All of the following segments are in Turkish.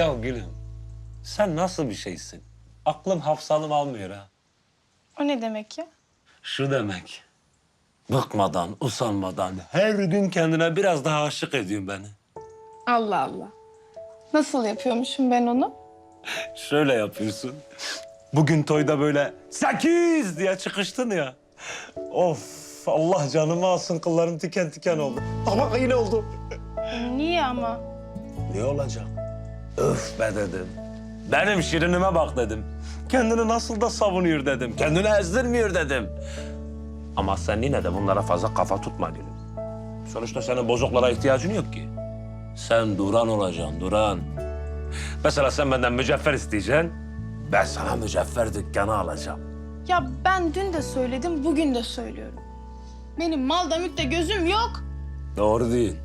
Ya gülüm, sen nasıl bir şeysin? Aklım hafsalım almıyor ha. O ne demek ya? Şu demek. Bıkmadan, usanmadan her gün kendine biraz daha aşık ediyorsun beni. Allah Allah. Nasıl yapıyormuşum ben onu? Şöyle yapıyorsun. Bugün toyda böyle sekiz diye çıkıştın ya. Of Allah canımı alsın kıllarım tiken tiken oldu. Ama yine oldu. Niye ama? Ne olacak? Öf be dedim. Benim şirinime bak dedim. Kendini nasıl da savunuyor dedim. Kendini ezdirmiyor dedim. Ama sen yine de bunlara fazla kafa tutma gülüm. Sonuçta senin bozuklara ihtiyacın yok ki. Sen Duran olacaksın, Duran. Mesela sen benden mücevher isteyeceksin. Ben sana mücevher dükkanı alacağım. Ya ben dün de söyledim, bugün de söylüyorum. Benim malda mülkte gözüm yok. Doğru değil.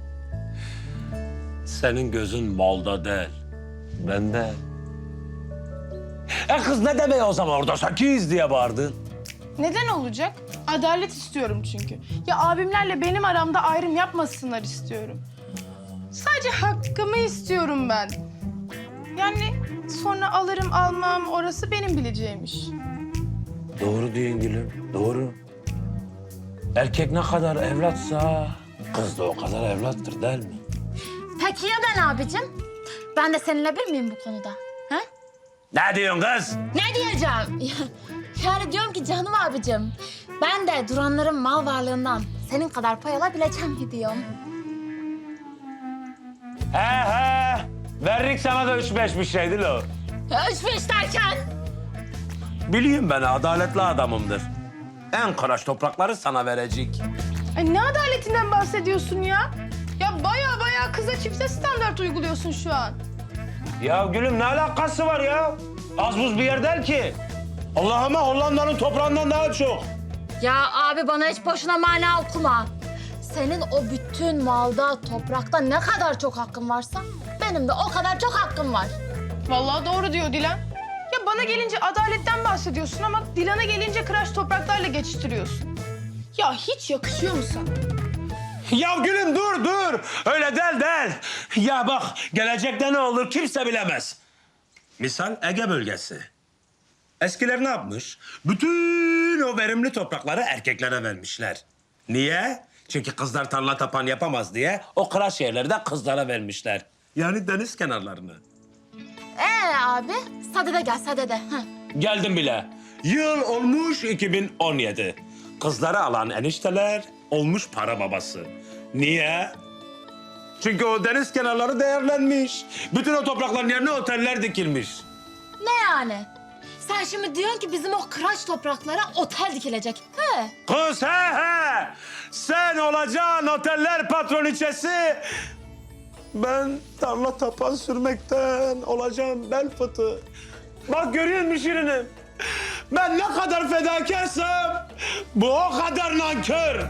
Senin gözün malda değil, bende. E kız ne demeye o zaman orada sekiz diye bağırdın? Neden olacak? Adalet istiyorum çünkü. Ya abimlerle benim aramda ayrım yapmasınlar istiyorum. Sadece hakkımı istiyorum ben. Yani sonra alırım almam orası benim bileceğim iş. Doğru diyorsun gülüm, doğru. Erkek ne kadar evlatsa kız da o kadar evlattır değil mi? Peki ya ben abicim? Ben de seninle bir miyim bu konuda? Ha? Ne diyorsun kız? Ne diyeceğim? yani diyorum ki canım abicim, ben de duranların mal varlığından senin kadar pay alabileceğim mi diyorum. He he. Verdik sana da üç beş bir şeydi lo. Üç beş derken? Biliyorum ben adaletli adamımdır. En karaş toprakları sana verecek. Ay ne adaletinden bahsediyorsun ya? Ya baya kıza çifte standart uyguluyorsun şu an. Ya gülüm ne alakası var ya? Az buz bir yer değil ki. Allah'ıma Hollanda'nın toprağından daha çok. Ya abi bana hiç boşuna mana okuma. Senin o bütün malda, toprakta ne kadar çok hakkın varsa benim de o kadar çok hakkım var. Vallahi doğru diyor Dilan. Ya bana gelince adaletten bahsediyorsun ama Dilan'a gelince kıraç topraklarla geçiştiriyorsun. Ya hiç yakışıyor mu sana? Ya gülüm dur dur. Öyle del del. Ya bak gelecekte ne olur kimse bilemez. Misal Ege bölgesi. Eskiler ne yapmış? Bütün o verimli toprakları erkeklere vermişler. Niye? Çünkü kızlar tarla tapan yapamaz diye o kıraç yerleri de kızlara vermişler. Yani deniz kenarlarını. Ee abi, sadede gel sadede. Geldim bile. Yıl olmuş 2017. Kızları alan enişteler olmuş para babası. Niye? Çünkü o deniz kenarları değerlenmiş. Bütün o toprakların yerine oteller dikilmiş. Ne yani? Sen şimdi diyorsun ki bizim o kıraç topraklara otel dikilecek. He? Kız he he! Sen olacaksın oteller patroniçesi. Ben tarla tapan sürmekten olacağım bel fıtığı. Bak görüyor musun Şirinim? Ben ne kadar fedakarsam bu o kadar nankör.